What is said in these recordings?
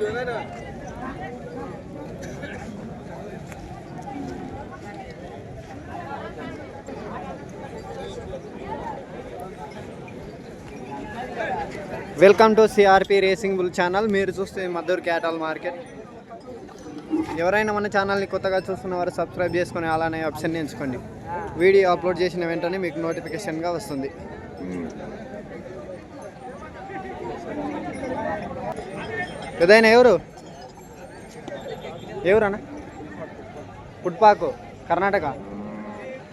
Welcome to CRP racing bull channel మీరు చూస్తే Maddur క్యాటల్ market. ఎవరైనా మన ఛానల్ని కొత్తగా చూస్తున్న వారు సబ్స్క్రైబ్ చేసుకొని అలానే ఆప్షన్ ఎంచుకోండి. వీడియో అప్లోడ్ చేసిన వెంటనే మీకు నోటిఫికేషన్గా వస్తుంది. ఏదైనా ఎవరు? ఎవరన్నా? పుట్పాకు కర్ణాటక.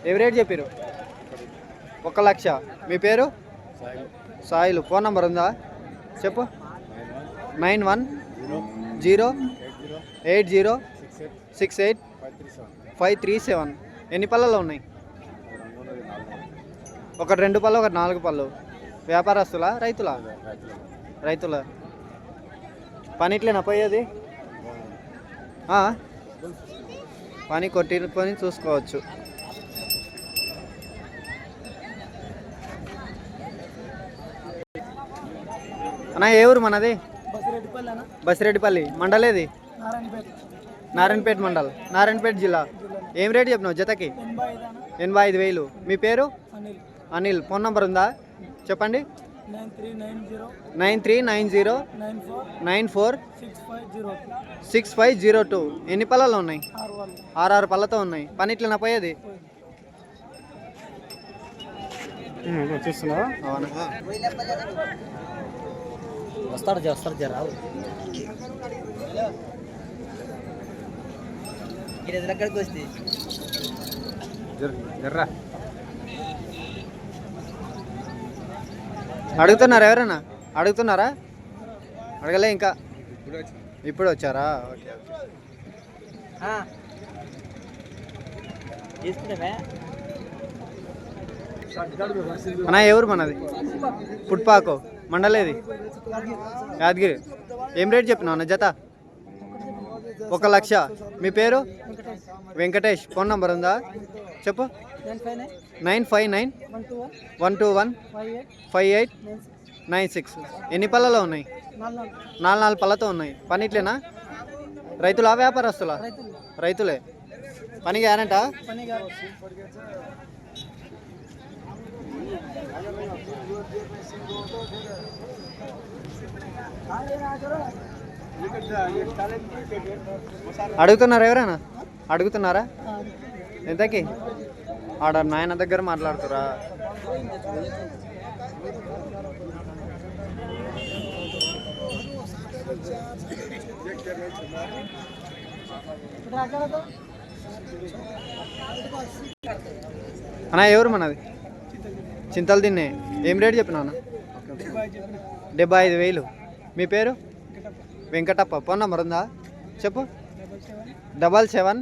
ఎవరు రేట్ చెప్పారు ఒక లక్ష. మీ పేరు? సాయిలు. ఫోన్ నంబర్ ఉందా? చెప్పు. Nine one zero eight zero six eight five three seven. ఎన్ని పళ్ళలో ఉన్నాయి? ఒకటి రెండు పళ్ళు ఒకటి నాలుగు పళ్ళు. వ్యాపారస్తులా? రైతులా? రైతుల. పని ఇట్లేనా పోయేది? పని కొట్టిరుకొని చూసుకోవచ్చు. అన్న ఏ ఊరు మనది? బసిరెడ్డిపల్లి మండలేది నారాయణపేట. మండల్. నారాయణపేట జిల్లా. ఏం రేట్ చెప్పినావు జతకి? ఎనభై ఐదు అన్న. ఎనభై ఐదు వేలు. మీ పేరు? అనిల్. అనిల్. ఫోన్ నంబర్ ఉందా? చెప్పండి. Nine three nine zero nine four six five zero six five zero two ఎన్ని పళ్ళలో ఉన్నాయి? ఆరు వాళ్ళు ఆరు ఆరు పళ్ళతో ఉన్నాయి. పని ఇట్లా పోయేది చూస్తున్నావా? అవునా? వస్తాడు వస్తాడు జరా ఎక్కడికి వస్తే. జర్రా. అడుగుతున్నారా ఎవరైనా? అడుగుతున్నారా? అడగలే ఇంకా. ఇప్పుడు వచ్చారా? ఓకే అన్నా ఎవరు మనది? పుట్పాకు మండలేది? యాదగిరి. ఏం రేట్ చెప్పినావు అన్న జత? ఒక లక్ష. మీ పేరు? వెంకటేష్. ఫోన్ నంబర్ ఉందా? చెప్పు. Nine five nine one two one five eight nine six. ఎన్ని పళ్ళలో ఉన్నాయి? నాలుగు నాలుగు పళ్ళతో ఉన్నాయి. పనిట్లేనా? రైతులా వ్యాపారస్తులా? రైతులే. పని గ్యారంట? పని అడుగుతున్నారా ఎవరైనా? అడుగుతున్నారా? ఎంతకి? ఆడ నాయన దగ్గర మాట్లాడుతురా. అన్నా ఎవరు మనది? చింతలు తిన్నే ఏం రేట్ చెప్పినా అన్న? డెబ్బై ఐదు వేలు. మీ పేరు? వెంకటప్ప ఫోన్ నెంబర్ ఉందా? చెప్పు. Double seven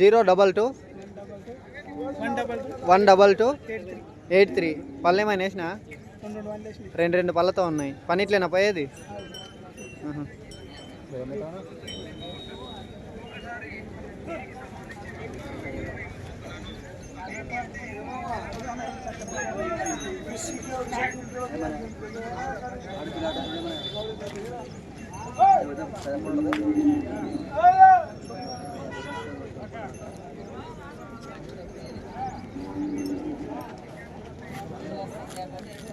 zero double two one double two eight three. పళ్ళు ఏమైనా వేసినా? రెండు రెండు పళ్ళతో ఉన్నాయి. పని ఇట్లేనా పోయేది Hayır hocam. Selam